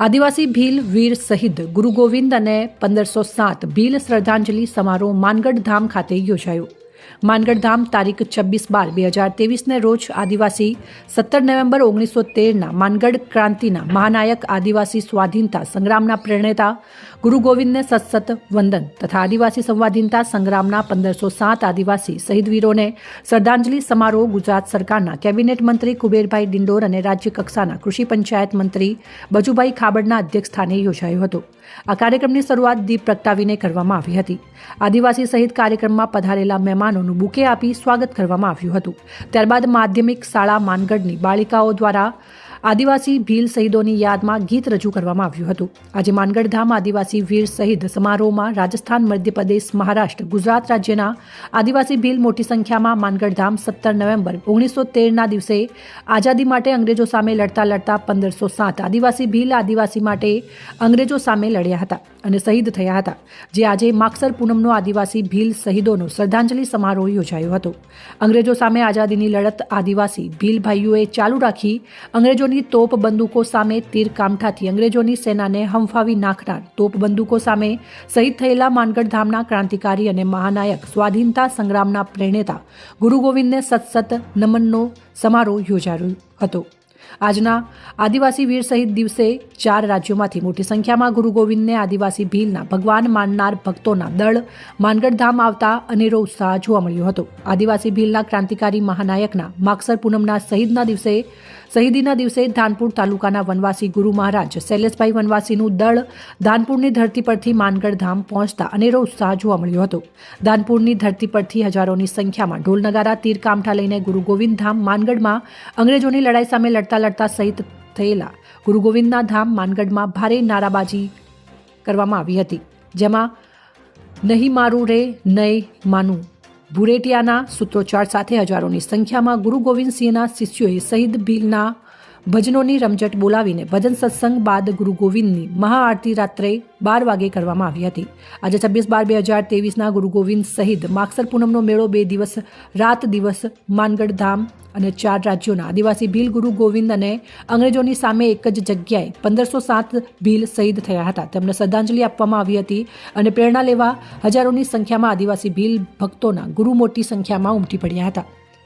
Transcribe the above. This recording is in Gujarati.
આદિવાસી ભીલ વીર શહીદ ગુરુ ગોવિંદ અને પંદરસો સાત ભીલ શ્રદ્ધાંજલિ સમારોહ માનગઢ ધામ ખાતે યોજાયો. માનગઢ ધામ તારીખ છવ્વીસ બાર બે હજાર ત્રેવીસને રોજ આદિવાસી સત્તર નવેમ્બર ઓગણીસો તેરના માનગઢ ક્રાંતિના મહાનાયક આદિવાસી સ્વાધીનતા સંગ્રામના પ્રેરણેતા ગુરુ ગોવિંદને સતસત વંદન તથા આદિવાસી સંવાધીનતા સંગ્રામના પંદરસો સાત આદિવાસી શહીદવીરોને શ્રદ્ધાંજલિ સમારોહ ગુજરાત સરકારના કેબિનેટ મંત્રી કુબેરભાઈ ડિંડોર અને રાજ્ય કક્ષાના કૃષિ પંચાયત મંત્રી બજુભાઈ ખાબડના અધ્યક્ષસ્થાને યોજાયો હતો. આ કાર્યક્રમની શરૂઆત દીપ પ્રગટાવીને કરવામાં આવી હતી. આદિવાસી સહિત કાર્યક્રમમાં પધારેલા મહેમાનોનું બુકે આપી સ્વાગત કરવામાં આવ્યું હતું. ત્યારબાદ માધ્યમિક શાળા માનગઢની બાળિકાઓ દ્વારા આદિવાસી ભીલ શહીદોની યાદમાં ગીત રજૂ કરવામાં આવ્યું હતું. આજે માનગઢધામ આદિવાસી વીર શહીદ સમારોહમાં રાજસ્થાન મધ્યપ્રદેશ, મહારાષ્ટ્ર, ગુજરાત રાજ્યના આદિવાસી ભીલ મોટી સંખ્યામાં માનગઢધામ સત્તર નવેમ્બર ઓગણીસો તેરના દિવસે આઝાદી માટે અંગ્રેજો સામે લડતા લડતા પંદરસો સાત આદિવાસી ભીલ આદિવાસી માટે અંગ્રેજો સામે લડ્યા હતા અને શહીદ થયા હતા, જે આજે માગસર પૂનમનો આદિવાસી ભીલ શહીદોનો શ્રદ્ધાંજલિ સમારોહ યોજાયો હતો. અંગ્રેજો સામે આઝાદીની લડત આદિવાસી ભીલ ભાઈઓએ ચાલુ રાખી અંગ્રેજોની તોપ બંદૂકો સામે તીર કામઠાથી અંગ્રેજોની સેનાને હંફાવી નાખનાર. તોપ બંદૂકો સામે શહીદ થયેલા માનગઢ ધામના ક્રાંતિકારી અને મહાનાયક, સ્વાધીનતા સંગ્રામના પ્રેરણેતા ગુરુ ગોવિંદને સતસત નમનનો સમારોહ યોજાયો હતો. આજના આદિવાસી વીર શહીદ દિવસે ચાર રાજ્યોમાંથી મોટી સંખ્યામાં ગુરુ ગોવિંદને આદિવાસી ભીલના ભગવાન માનનાર ભક્તોના દળ માનગઢ ધામ આવતા અનેરો ઉત્સાહ જોવા મળ્યો હતો. આદિવાસી ભીલના ક્રાંતિકારી મહાનાયકના માગસર પૂનમના શહીદના દિવસે શહીદીના દિવસે ધાનપુર તાલુકાના વનવાસી ગુરુ મહારાજ શૈલેષભાઈ વનવાસીનું દળ ધાનપુરની ધરતી પરથી માનગઢ ધામ પહોંચતા અનેરો ઉત્સાહ જોવા મળ્યો હતો. ધાનપુરની ધરતી પરથી હજારોની સંખ્યામાં ઢોલ નગારા તીર કામઠા લઈને ગુરુ ગોવિંદ ધામ માનગઢમાં અંગ્રેજોની લડાઈ સામે લડતા લડતા શહીદ થયેલા ગુરુ ગોવિંદના ધામ માનગઢમાં ભારે નારાબાજી કરવામાં આવી હતી, જેમાં નહીં મારું રે, નહીં માનું. ભુરેટિયાના સૂત્રોચ્ચાર સાથે હજારોની સંખ્યામાં ગુરુ ગોવિંદસિંહના શિષ્યોએ શહીદ ભીલના ભજનોની રમઝટ બોલાવીને ભજન સત્સંગ બાદ ગુરુ ગોવિંદની મહાઆરતી રાત્રે બાર વાગે કરવામાં આવી હતી. આજે છવ્વીસ બાર બે હજાર તેવીસના ગુરુ ગોવિંદ સહિત માગસર પૂનમનો મેળો બે દિવસ, રાત દિવસ, માનગઢ ધામ અને ચાર રાજ્યોના આદિવાસી ભીલ ગુરુ ગોવિંદ અને અંગ્રેજોની સામે એક જ જગ્યાએ પંદરસો સાત ભીલ શહીદ થયા હતા. તેમને શ્રદ્ધાંજલિ આપવામાં આવી હતી અને પ્રેરણા લેવા હજારોની સંખ્યામાં આદિવાસી ભીલ ભક્તોના ગુરુ મોટી સંખ્યામાં ઉમટી પડ્યા હતા.